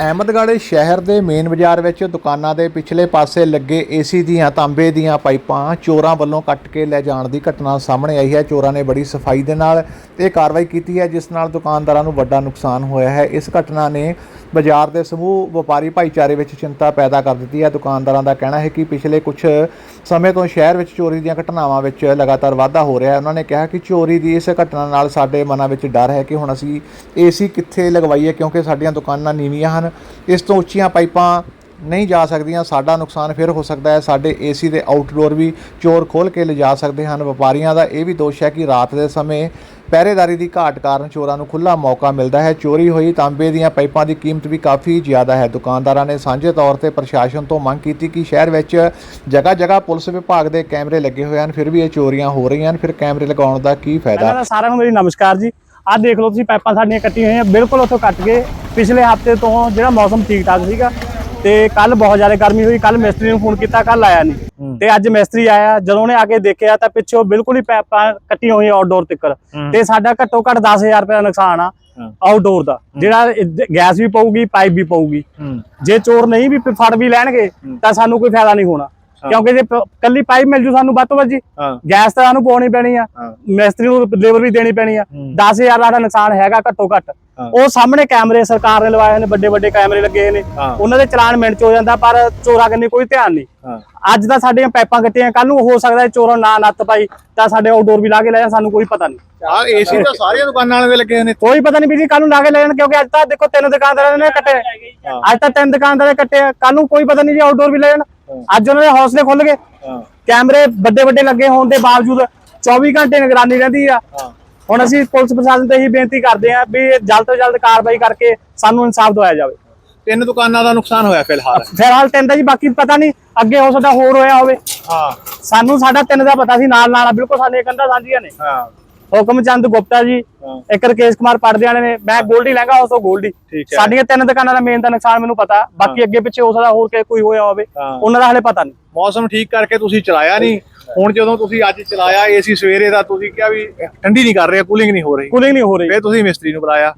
ਅਹਿਮਦਗੜ੍ਹ ਸ਼ਹਿਰ ਦੇ ਮੇਨ ਬਾਜ਼ਾਰ ਵਿੱਚ ਦੁਕਾਨਾਂ ਦੇ ਪਿਛਲੇ ਪਾਸੇ ਲੱਗੇ ਏਸੀ ਦੀਆਂ ਤਾਂਬੇ ਦੀਆਂ ਪਾਈਪਾਂ ਚੋਰਾਂ ਵੱਲੋਂ ਕੱਟ ਕੇ ਲੈ ਜਾਣ ਦੀ ਘਟਨਾ ਸਾਹਮਣੇ ਆਈ ਹੈ। ਚੋਰਾਂ ਨੇ ਬੜੀ ਸਫ਼ਾਈ ਦੇ ਨਾਲ ਇਹ ਕਾਰਵਾਈ ਕੀਤੀ ਹੈ, ਜਿਸ ਨਾਲ ਦੁਕਾਨਦਾਰਾਂ ਨੂੰ ਵੱਡਾ ਨੁਕਸਾਨ ਹੋਇਆ ਹੈ। ਇਸ ਘਟਨਾ ਨੇ ਬਾਜ਼ਾਰ ਦੇ ਸਮੂਹ ਵਪਾਰੀ ਭਾਈਚਾਰੇ ਵਿੱਚ ਚਿੰਤਾ ਪੈਦਾ ਕਰ ਦਿੱਤੀ ਹੈ। ਦੁਕਾਨਦਾਰਾਂ ਦਾ ਕਹਿਣਾ ਹੈ ਕਿ ਪਿਛਲੇ ਕੁਝ ਸਮੇਂ ਤੋਂ ਸ਼ਹਿਰ ਵਿੱਚ ਚੋਰੀ ਦੀਆਂ ਘਟਨਾਵਾਂ ਵਿੱਚ ਲਗਾਤਾਰ ਵਾਧਾ ਹੋ ਰਿਹਾ ਹੈ। ਉਹਨਾਂ ਨੇ ਕਿਹਾ ਕਿ ਚੋਰੀ ਦੀ ਇਸ ਘਟਨਾ ਨਾਲ ਸਾਡੇ ਮਨਾਂ ਵਿੱਚ ਡਰ ਹੈ ਕਿ ਹੁਣ ਅਸੀਂ ਏਸੀ ਕਿੱਥੇ ਲਗਵਾਈਏ, ਕਿਉਂਕਿ ਸਾਡੀਆਂ ਦੁਕਾਨਾਂ ਨੀਵੀਆਂ ਹਨ। ਇਸ ਤੋਂ ਉੱਚੀਆਂ ਪਾਈਪਾਂ ਨਹੀਂ ਜਾ ਸਕਦੀਆਂ, ਸਾਡਾ ਨੁਕਸਾਨ ਫਿਰ ਹੋ ਸਕਦਾ ਹੈ, ਸਾਡੇ ਏਸੀ ਦੇ ਆਊਟਡੋਰ ਵੀ ਚੋਰ ਖੋਲ ਕੇ ਲਿਜਾ ਸਕਦੇ ਹਨ, ਵਪਾਰੀਆਂ ਦਾ ਇਹ ਵੀ ਦੋਸ਼ ਹੈ ਕਿ ਰਾਤ ਦੇ ਸਮੇਂ ਪਹਿਰੇਦਾਰੀ ਦੀ ਘਾਟ ਕਾਰਨ ਚੋਰਾਂ ਨੂੰ ਖੁੱਲਾ ਮੌਕਾ ਮਿਲਦਾ ਹੈ। ਚੋਰੀ ਹੋਈ ਤਾਂਬੇ ਦੀਆਂ ਪਾਈਪਾਂ ਦੀ ਕੀਮਤ ਵੀ ਕਾਫੀ ਜ਼ਿਆਦਾ ਹੈ। ਦੁਕਾਨਦਾਰਾਂ ਨੇ ਸਾਂਝੇ ਤੌਰ ਤੇ ਪ੍ਰਸ਼ਾਸਨ ਤੋਂ ਮੰਗ ਕੀਤੀ ਕਿ ਸ਼ਹਿਰ ਵਿੱਚ ਜਗ੍ਹਾ ਜਗ੍ਹਾ ਪੁਲਿਸ ਵਿਭਾਗ ਦੇ ਕੈਮਰੇ ਲੱਗੇ ਹੋਏ ਹਨ, ਫਿਰ ਵੀ ਇਹ ਚੋਰੀਆਂ ਹੋ ਰਹੀਆਂ ਹਨ, ਫਿਰ ਕੈਮਰੇ ਲਗਾਉਣ ਦਾ ਕੀ ਫਾਇਦਾ? ਸਾਰਿਆਂ ਨੂੰ ਮੇਰੀ ਨਮਸਕਾਰ ਜੀ। ਆਹ ਦੇਖ ਲਓ ਤੁਸੀਂ ਪਾਈਪਾਂ ਸਾਡੀਆਂ ਕੱਟੀਆਂ ਹੋਈਆਂ ਬਿਲਕੁਲ ਉੱਥੋਂ ਕੱਟ ਕੇ ਪਿਛਲੇ ਹਫ਼ਤੇ ਤੋਂ ਜਿਹੜਾ ਮੌਸਮ ਠੀਕ ਠਾਕ ਸੀਗਾ ਤੇ ਕੱਲ ਬਹੁਤ ਜ਼ਿਆਦਾ ਗਰਮੀ ਹੋਈ ਕੱਲ ਮਿਸਤਰੀ ਨੂੰ ਫੋਨ ਕੀਤਾ ਕੱਲ ਆਇਆ ਨਹੀਂ। ਤੇ ਅੱਜ ਮਿਸਤਰੀ ਆਇਆ ਜਦੋਂ ਉਹਨੇ ਆ ਕੇ ਦੇਖਿਆ ਤਾਂ ਪਿੱਛੋਂ ਬਿਲਕੁਲ ਹੀ ਪਾਈਪਾਂ ਕੱਟੀਆਂ ਹੋਈਆਂ ਆਊਟਡੋਰ ਤੱਕਰ ਤੇ ਸਾਡਾ ਘੱਟੋ ਘੱਟ 10000 ਰੁਪਏ ਦਾ ਨੁਕਸਾਨ ਆ ਆਊਟਡੋਰ ਦਾ। ਜਿਹੜਾ ਗੈਸ ਵੀ ਪਊਗੀ ਪਾਈਪ ਵੀ ਪਊਗੀ। ਜੇ ਚੋਰ ਨਹੀਂ ਵੀ ਫੜ ਵੀ ਲੈਣਗੇ ਤਾਂ ਸਾਨੂੰ ਕੋਈ ਫਾਇਦਾ ਨਹੀਂ ਹੋਣਾ। ਕਿਉਂਕਿ ਜੇ ਕੱਲੀ ਪਾਈਪ ਮਿਲ ਜੂ ਸਾਨੂੰ ਵੱਧ ਤੋਂ ਵੱਧ ਜੀ। ਗੈਸ ਤਾਂ ਸਾਨੂੰ ਪਾਉਣੀ ਪੈਣੀ ਆ। ਮਿਸਤਰੀ ਨੂੰ ਲੇਬਰ ਵੀ ਦੇਣੀ ਪੈਣੀ ਆ। 10000 ਦਾ ਸਾਡਾ ਨੁਕਸਾਨ ਹੈਗਾ ਘੱਟੋ ਘੱਟ। ਉਹ ਸਾਹਮਣੇ ਕੈਮਰੇ ਸਰਕਾਰ ਨੇ ਲਵਾਏ ਨੇ ਵੱਡੇ ਵੱਡੇ ਕੈਮਰੇ ਲੱਗੇ ਨੇ। ਉਹਨਾਂ ਦੇ ਚਲਾਨ ਮਿੰਟ ਚ ਹੋ ਜਾਂਦਾ ਪਰ ਚੋਰਾਂ ਕੰਨੀ ਕੋਈ ਧਿਆਨ ਨਹੀਂ। ਅੱਜ ਤਾਂ ਸਾਡੀਆਂ ਪਾਈਪਾਂ ਕੱਟੀਆਂ ਕੱਲ ਨੂੰ ਹੋ ਸਕਦਾ ਚੋਰਾਂ ਨਾ ਨੱਤ ਪਾਈ ਤਾਂ ਸਾਡੇ ਆਊਟਡੋਰ ਵੀ ਲਾ ਕੇ ਲੈ ਜਾਣ ਸਾਨੂੰ ਕੋਈ ਪਤਾ ਨਹੀਂ। ਆ ਏਸੀ ਤਾਂ ਸਾਰੀਆਂ ਦੁਕਾਨਾਂ ਵਾਲੇ ਦੇ ਲੱਗੇ ਨੇ ਕੋਈ ਪਤਾ ਨਹੀਂ ਵੀ ਜੀ ਕੱਲ ਨੂੰ ਲਾ ਕੇ ਲੈ ਜਾਣ ਕਿਉਂਕਿ ਅੱਜ ਤਾਂ ਦੇਖੋ ਤਿੰਨ ਦੁਕਾਨਦਾਰਾਂ ਨੇ ਕੱਟੇ। ਅੱਜ ਤਾਂ ਤਿੰਨ ਦੁਕਾਨਦਾਰਾਂ ਨੇ ਕੱਟੇ ਕੱਲ ਨੂੰ ਕੋਈ ਪਤਾ ਨਹੀਂ ਜੀ ਆਊਟਡੋਰ ਵੀ ਲੈ ਜਾਣ। ਅੱਜ ਉਹਨਾਂ ਦੇ ਹੌਸਲੇ ਖੁੱਲ ਗਏ। ਹਾਂ। ਕੈਮਰੇ ਵੱਡੇ ਵੱਡੇ ਲੱਗੇ ਹੋਣ ਦੇ ਬਾਵਜੂਦ 24 ਘੰਟੇ ਨਿਗਰਾਨੀ ਰਹਿੰਦੀ ਆ। ਹਾਂ। ਹੁਣ ਅਸੀਂ ਪੁਲਿਸ ਪ੍ਰਸ਼ਾਸਨ ਤੇ ਇਹੀ ਬੇਨਤੀ ਕਰਦੇ ਹਾਂ ਵੀ ਇਹ ਜਲਦ ਤੋਂ ਜਲਦ ਕਾਰਵਾਈ ਕਰਕੇ ਸਾਨੂੰ ਇਨਸਾਫ ਦਿਵਾਇਆ ਜਾਵੇ। ਤਿੰਨ ਦੁਕਾਨਾਂ ਦਾ ਨੁਕਸਾਨ ਹੋਇਆ ਫਿਲਹਾਲ। ਫਿਲਹਾਲ ਤਿੰਨ ਦਾ ਜੀ ਬਾਕੀ ਪਤਾ ਨਹੀਂ ਅੱਗੇ ਹੋ ਸਕਦਾ ਹੋਰ ਹੋਇਆ ਹੋਵੇ। ਹਾਂ। ਸਾਨੂੰ ਸਾਡਾ ਤਿੰਨ ਦਾ ਪਤਾ ਸੀ ਨਾਲ ਨਾਲ ਆ, ਬਿਲਕੁਲ ਸਾਡੀਆਂ ਕੰਧਾਂ ਸਾਂਝੀਆਂ ਨੇ। ਹਾਂ। ਹੁਕਮ ਚੰਦ ਗੁਪਤਾ ਜੀ। ਇੱਕ ਰਕੇਸ਼ ਕੁਮਾਰ ਪੜਦੇ ਵਾਲੇ ਨੇ ਮੈਂ ਗੋਲਡੀ ਲਹਿੰਗਾ ਉਸ ਤੋਂ ਗੋਲਡੀ। ਸਾਡੀਆਂ ਤਿੰਨ ਦੁਕਾਨਾਂ ਦਾ ਮੇਨ ਦਾ ਨੁਕਸਾਨ ਮੈਨੂੰ ਪਤਾ ਬਾਕੀ ਅੱਗੇ ਪਿੱਛੇ ਹੋ ਸਕਦਾ ਹੋਰ ਕਿ ਕੋਈ ਹੋਇਆ ਹੋਵੇ। ਉਹਨਾਂ ਦਾ ਹਲੇ ਪਤਾ ਨਹੀਂ। ਮੌਸਮ ਠੀਕ ਕਰਕੇ ਤੁਸੀਂ ਚਲਾਇਆ ਨਹੀਂ। ਹੁਣ ਜਦੋਂ ਤੁਸੀਂ ਅੱਜ ਚਲਾਇਆ ਏਸੀ ਸਵੇਰੇ ਦਾ ਤੁਸੀਂ ਕਿਹਾ ਵੀ ਠੰਡੀ ਨਹੀਂ ਕਰ ਰਿਹਾ ਕੂਲਿੰਗ ਨਹੀਂ ਹੋ ਰਹੀ। ਕੂਲਿੰਗ ਨਹੀਂ ਹੋ ਰਹੀ। ਫਿਰ ਤੁਸੀਂ ਮਿਸਤਰੀ ਨੂੰ ਬੁਲਾਇਆ।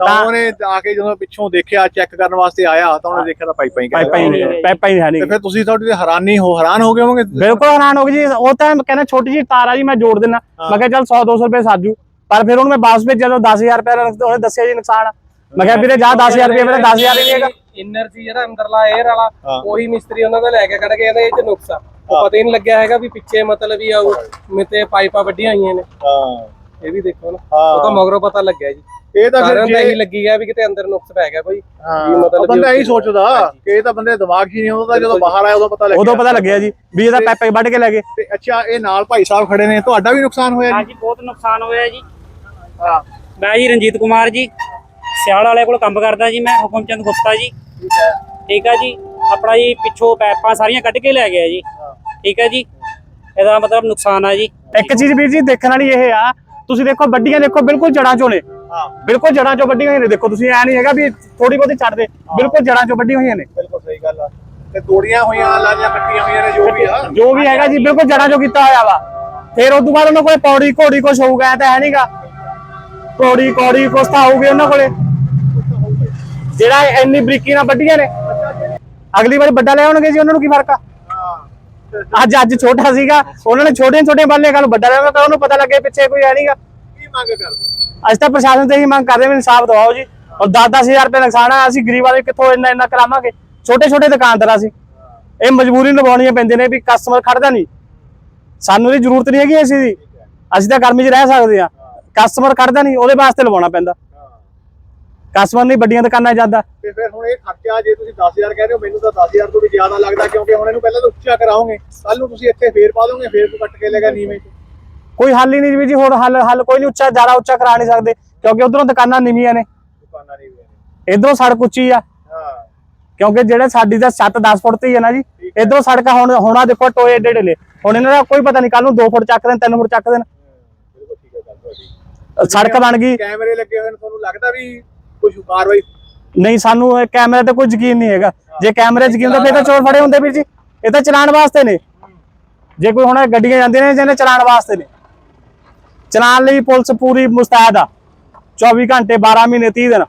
ਤਾਂ ਤਾਂ- ਉਹਨੇ ਆ ਕੇ ਜਦੋਂ ਪਿੱਛੋਂ ਦੇਖਿਆ ਚੈੱਕ ਕਰਨ ਵਾਸਤੇ ਆਇਆ ਤਾਂ ਉਹਨੇ ਦੇਖਿਆ ਤਾਂ ਪਾਈਪਾਂ ਹੀ ਪਾਈਪਾਂ ਹੀ ਨਹੀਂ ਪਾਈਪਾਂ ਹੀ। ਹੈ ਨਹੀਂ। ਤੇ ਫਿਰ ਤੁਸੀਂ ਤੁਹਾਡੀ ਤੇ ਹੈਰਾਨੀ ਹੋ ਹੈਰਾਨ ਹੋ ਗਏ ਹੋਵੋਗੇ? ਬਿਲਕੁਲ ਹੈਰਾਨ ਹੋ ਗਈ ਜੀ। ਉਹ ਤਾਂ ਕਹਿੰਦਾ ਛੋਟੀ ਜੀ ਤਾਰ ਆ ਜੀ ਮੈਂ ਜੋੜ ਦਿੰਨਾ ਮੈਂ ਕਿਹਾ ਚੱਲ 100 200 ਰੁਪਏ ਸਾਜੂ। ਪਰ ਫਿਰ ਉਹਨੂੰ ਮੈਂ ਵਾਪਸ ਭੇਜਿਆ ਜਦੋਂ 10000 ਰੁਪਏ ਦਾ ਉਹਨੇ ਦੱਸਿਆ ਜੀ ਨੁਕਸਾਨ। ਮੈਂ ਕਿਹਾ ਵੀਰੇ ਜਾ 10000 ਰੁਪਏ ਮੇਰਾ 10000 ਹੀ ਨਹੀਂ ਹੈਗਾ। ਇਨਰ ਸੀ ਜਿਹੜਾ ਅੰਦਰਲਾ 에ਅਰ ਵਾਲਾ। ਉਹੀ ਮਿਸਤਰੀ ਉਹਨਾਂ ਦਾ ਲੈ ਕੇ ਕੱਢ ਕੇ ਕਹਿੰਦੇ ਇਹ ਚ ਨੁਕਸ ਆ। ਉਹ ਪਤਾ ਹੀ ਨਹੀਂ ਲੱਗਿਆ ਹੈਗਾ ਵੀ ਪਿੱਛੇ ਮਤਲਬ ਵੀ ਆਉ ਮਿੱਤੇ ਪਾਈਪਾਂ ਵੱਡੀਆਂ ਹੋਈਆਂ ਨੇ। ਹਾਂ। ਇਹ ਵੀ ਦੇਖੋ ਨਾ। ਉਹ ਤਾਂ ਮਗਰੋਂ ਪਤਾ ਲੱਗਿਆ ਜੀ। ਇਹ ਤਾਂ ਫਿਰ ਤਾਂ ਇਹੀ ਜੇ ਲੱਗੀ ਗਿਆ ਵੀ ਕਿਤੇ ਅੰਦਰ ਨੁਕਸ ਪੈ ਗਿਆ ਕੋਈ। ਹਾਂ ਵੀ ਮਤਲਬ ਬੰਦਾ ਇਹੀ ਸੋਚਦਾ ਕਿ ਇਹ ਤਾਂ ਬੰਦੇ ਦਿਮਾਗ 'ਚ ਹੀ ਨਹੀਂ ਆਉਂਦਾ ਜਦੋਂ ਬਾਹਰ ਆਇਆ ਉਦੋਂ ਪਤਾ ਲੱਗਿਆ। ਉਦੋਂ ਪਤਾ ਲੱਗਿਆ ਜੀ ਵੀ ਇਹਦਾ ਪੈਪੇ ਵੱਢ ਕੇ ਲੈ ਗਏ। ਤੇ ਅੱਛਾ ਇਹ ਨਾਲ ਭਾਈ ਸਾਹਿਬ ਖੜੇ ਨੇ ਤੁਹਾਡਾ ਵੀ ਨੁਕਸਾਨ ਹੋਇਆ ਜੀ? ਹਾਂਜੀ ਬਹੁਤ ਨੁਕਸਾਨ ਹੋਇਆ ਜੀ। ਮੈਂ ਜੀ ਰਣਜੀਤ ਕੁਮਾਰ ਜੀ ਸਿਆਲ ਵਾਲੇ ਕੋਲ ਕੰਮ ਕਰਦਾ ਜੀ ਮੈਂ ਹੁਕਮਚੰਦ ਗੁਪਤਾ ਜੀ। ਠੀਕ ਹੈ। ਜੀ ਆਪਣਾ ਜੀ ਪਿੱਛੋਂ ਪੈਪਾਂ ਸਾਰੀਆਂ ਕੱਢ ਕੇ ਲੈ ਗਿਆ ਜੀ। ਠੀਕ ਹੈ ਜੀ ਇਹਦਾ ਮਤਲਬ ਨੁਕਸਾਨ ਆ ਜੀ। ਇੱਕ ਚੀਜ਼ ਵੀਰ ਜੀ ਦੇਖਣ ਵਾਲੀ ਇਹ ਆ ਤੁਸੀਂ ਦੇਖੋ ਵੱਡੀਆਂ ਦੇਖੋ ਬਿਲਕੁਲ ਜੜਾਂ ਚੋਂ ਨੇ। ਹਾਂ। ਬਿਲਕੁਲ ਜੜਾਂ ਚੋਂ ਵੱਡੀਆਂ ਹੋਈਆਂ ਨੇ। ਦੇਖੋ ਤੁਸੀਂ ਐ ਨਹੀਂ ਹੈਗਾ ਵੀ ਥੋੜੀ ਬਹੁਤੀ ਛੱਡਦੇ ਬਿਲਕੁਲ ਜੜਾਂ ਚੋਂ ਵੱਡੀਆਂ ਹੋਈਆਂ ਨੇ। ਬਿਲਕੁਲ ਸਹੀ ਗੱਲ ਆ। ਤੇ ਤੋੜੀਆਂ ਹੋਈਆਂ ਲਾਜੀਆਂ ਕੱਟੀਆਂ ਹੋਈਆਂ ਨੇ ਜੋ ਵੀ ਆ। ਜੋ ਵੀ ਹੈਗਾ ਜੀ ਬਿਲਕੁਲ ਜੜਾਂ ਚੋਂ ਕੀਤਾ ਹੋਇਆ ਵਾ। ਫਿਰ ਉਸ ਤੋਂ ਬਾਅਦ ਉਹਨਾਂ ਕੋਲੇ ਪੌੜੀ ਘੋੜੀ ਕੁਛ ਹੋਊਗਾ ਤਾਂ ਹੈ ਨਹੀਂਗਾ। ਪੌੜੀ ਕੌੜੀ ਕੁਛ ਤਾਂ ਹੋਊਗੀ ਉਹਨਾਂ ਕੋਲੇ। ਜਿਹੜਾ ਇੰਨੀ ਬਰੀਕੀ ਨਾਲ ਵੱਡੀਆਂ ਨੇ। ਅਗਲੀ ਵਾਰ ਵੱਡਾ ਲੈ ਆਉਣਗੇ ਜੀ ਉਹਨਾਂ ਨੂੰ ਕੀ ਫ਼ਰਕ ਆ? ਅੱਜ ਅੱਜ ਛੋਟਾ ਸੀਗਾ। ਉਹਨਾਂ ਨੇ ਛੋਟੀਆਂ ਛੋਟੀਆਂ ਬਾਲੇ ਕੱਲ ਵੱਡਾ ਲੈ ਤਾਂ ਉਹਨੂੰ ਪਤਾ ਲੱਗੇ ਪਿੱਛੇ ਕੋਈ ਹੈ ਨਹੀਂਗਾ। ਮੰਗ ਕਰਦੇ ਅੱਜ ਤਾਂ ਪ੍ਰਸ਼ਾਸਨ ਤੇ ਹੀ ਮੰਗ ਕਰਦੇ ਵੀ ਇਨਸਾਫ ਦਿਵਾਓ ਜੀ। ਔਰ 10-10000 ਰੁਪਏ ਨੁਕਸਾਨ ਆ ਅਸੀਂ ਗਰੀਬ ਵਾਲੇ ਕਿੱਥੋਂ ਇੰਨਾ ਇੰਨਾ ਕਰਾਵਾਂਗੇ? ਛੋਟੇ ਛੋਟੇ ਦੁਕਾਨਦਾਰ ਅਸੀਂ। ਇਹ ਮਜਬੂਰੀ ਨਿਭਾਉਣੀਆਂ ਪੈਂਦੀਆਂ ਨੇ ਵੀ ਕਸਟਮਰ ਖੜਦਾ ਨਹੀਂ। ਸਾਨੂੰ ਇਹਦੀ ਜ਼ਰੂਰਤ ਨਹੀਂ ਹੈਗੀ ਅਸੀਂ ਦੀ। ਅਸੀਂ ਤਾਂ ਗਰਮੀ 'ਚ ਰਹਿ ਸਕਦੇ ਆ ਕਸਟਮਰ ਖੜਦਾ ਨਹੀਂ ਉਹਦੇ ਵਾਸਤੇ ਲਵਾਉਣਾ ਪੈਂਦਾ। ਕਸਟਮਰ ਨਹੀਂ ਵੱਡੀਆਂ ਦੁਕਾਨਾਂ ਜਾਂਦਾ। ਤੇ ਫਿਰ ਹੁਣ ਇਹ ਖਰਚਾ ਜੇ ਤੁਸੀਂ 10000 ਕਹਿ ਰਹੇ ਹੋ ਮੈਨੂੰ ਤਾਂ 10000 ਤੋਂ ਵੀ ਜ਼ਿਆਦਾ ਲੱਗਦਾ ਕਿਉਂਕਿ ਹੁਣ ਇਹਨੂੰ ਪਹਿਲਾਂ ਤਾਂ ਉੱਚਾ ਕਰਾਓਗੇ। ਕੱਲ ਨੂੰ ਤੁਸੀਂ ਇੱਥੇ ਫੇਰ ਪਾ ਦੋਗੇ ਫੇਰ ਤੋਂ ਕੱਟ ਕੇ ਲੈਗਾ ਨੀਵੇਂ। ਕੋਈ ਹੱਲ ਹੀ ਨਹੀਂ ਵੀ ਜੀ ਹੋਰ ਹੱਲ ਹੱਲ ਕੋਈ ਨਹੀਂ ਉੱਚਾ ਜ਼ਿਆਦਾ ਉੱਚਾ ਕਰਾ ਨਹੀਂ ਸਕਦੇ ਕਿਉਂਕਿ ਉਧਰੋਂ ਦੁਕਾਨਾਂ ਨੀਵੀਆਂ ਨੇ। ਦੁਕਾਨਾਂ ਹੋਈਆਂ ਇਧਰੋਂ ਸੜਕ ਉੱਚੀ ਆ। ਹਾਂ। ਕਿਉਂਕਿ ਜਿਹੜੇ ਸਾਡੀ ਦਾ 7-10 ਫੁੱਟ ਤੇ ਹੀ ਹੈ ਨਾ ਜੀ ਇਧਰੋਂ ਸੜਕਾਂ ਹੁਣ ਹੋਣਾ ਦੇਖੋ ਟੋਏ ਏਡੇ ਨੇ ਹੁਣ ਇਹਨਾਂ ਦਾ ਕੋਈ ਪਤਾ ਨਹੀਂ ਕੱਲ ਨੂੰ 2 ਫੁੱਟ ਚੱਕ ਦੇਣ 3 ਫੁੱਟ ਚੱਕ ਦੇਣ। ਸੜਕ ਬਣ ਗਈ। ਕੈਮਰੇ ਲੱਗੇ ਹੋਏ ਨੇ ਤੁਹਾਨੂੰ ਲੱਗਦਾ ਵੀ ਕੁਝ ਕਾਰਵਾਈ? ਨਹੀਂ ਸਾਨੂੰ ਇਹ ਕੈਮਰੇ ਤੇ ਕੋਈ ਯਕੀਨ ਨਹੀਂ ਹੈਗਾ। ਜੇ ਕੈਮਰੇ ਯਕੀਨ ਤਾਂ ਫਿਰ ਤਾਂ ਚੋਰ ਫੜੇ ਹੁੰਦੇ ਵੀਰ ਜੀ। ਇਹ ਤਾਂ ਚਲਾਉਣ ਵਾਸਤੇ ਨੇ। ਜੇ ਕੋਈ ਹੁਣ ਗੱਡੀਆਂ ਜਾਂਦੀਆਂ ਨੇ ਜਿਹਨੇ ਚਲਾਉਣ ਵਾਸਤੇ ਨੇ। ਚਲਾਉਣ ਲਈ ਪੁਲਿਸ ਪੂਰੀ ਮੁਸਤੈਦ ਆ। 24 ਘੰਟੇ 12 ਮਹੀਨੇ 30 ਦਿਨ।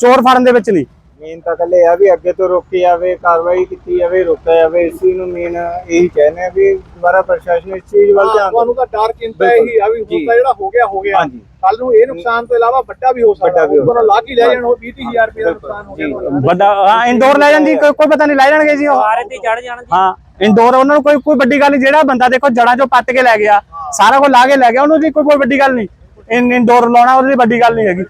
ਚੋਰ ਫੜਨ ਦੇ ਵਿੱਚ ਨਹੀਂ। ਮੇਨ ਤਾਂ ਕੱਲੇ ਆ ਵੀ ਅੱਗੇ ਤੋਂ ਰੋਕੀ ਜਾਵੇ ਕਾਰਵਾਈ ਕੀਤੀ ਜਾਵੇ ਰੋਕਿਆ ਜਾਵੇ ਇਸ ਨੂੰ ਮੇਨ ਇਹੀ ਕਹਿੰਦੇ ਆ ਵੀ ਦੁਬਾਰਾ ਪ੍ਰਸ਼ਾਸਨ ਇਸ ਚੀਜ਼ ਵੱਲ ਧਿਆਨ ਤੁਹਾਨੂੰ ਤਾਂ ਡਰ ਚਿੰਤਾ ਇਹੀ ਆ ਵੀ ਹੁਣ ਤਾਂ ਜਿਹੜਾ ਹੋ ਗਿਆ ਹੋ ਗਿਆ। ਕੱਲ ਨੂੰ ਇਹ ਨੁਕਸਾਨ ਤੋਂ ਇਲਾਵਾ ਵੱਡਾ ਵੀ ਹੋ ਸਕਦਾ। ਵੱਡਾ ਵੀ ਹੋ ਉੱਪਰੋਂ ਲਾ ਜਾਣ ਉਹ 20000 ਰੁਪਏ ਦਾ ਨੁਕਸਾਨ ਹੋ ਗਿਆ। ਵੱਡਾ ਹਾਂ ਇੰਦੌਰ ਲੈ ਜਾਂਦੀ ਕੋਈ ਕੋਈ ਪਤਾ ਨਹੀਂ ਲੈ ਜਾਣਗੇ ਜੀ ਉਹ। ਸਾਰੇ ਤੇ ਚੜ ਜਾਣ ਜੀ ਹਾਂ ਇੰਦੌਰ ਉਹਨਾਂ ਨੂੰ ਕੋਈ ਕੋਈ ਵੱਡੀ ਗੱਲ ਨਹੀਂ। ਜਿਹੜਾ ਬੰਦਾ ਦੇਖੋ ਜੜਾਂ ਚੋਂ ਪੱਟ ਕੇ ਲੈ ਗਿਆ ਸਾਰਾ ਕੁਝ ਲਾ ਕੇ ਲੈ ਗਿਆ, ਉਹਨੂੰ ਦੀ ਕੋਈ ਕੋਈ ਵੱਡੀ ਗੱਲ ਨਹੀਂ। ਇਨ ਇੰਦੌਰ ਲਾਉਣਾ, ਉਹਦੀ ਵੱਡੀ ਗੱਲ ਨਹੀਂ ਹੈਗੀ।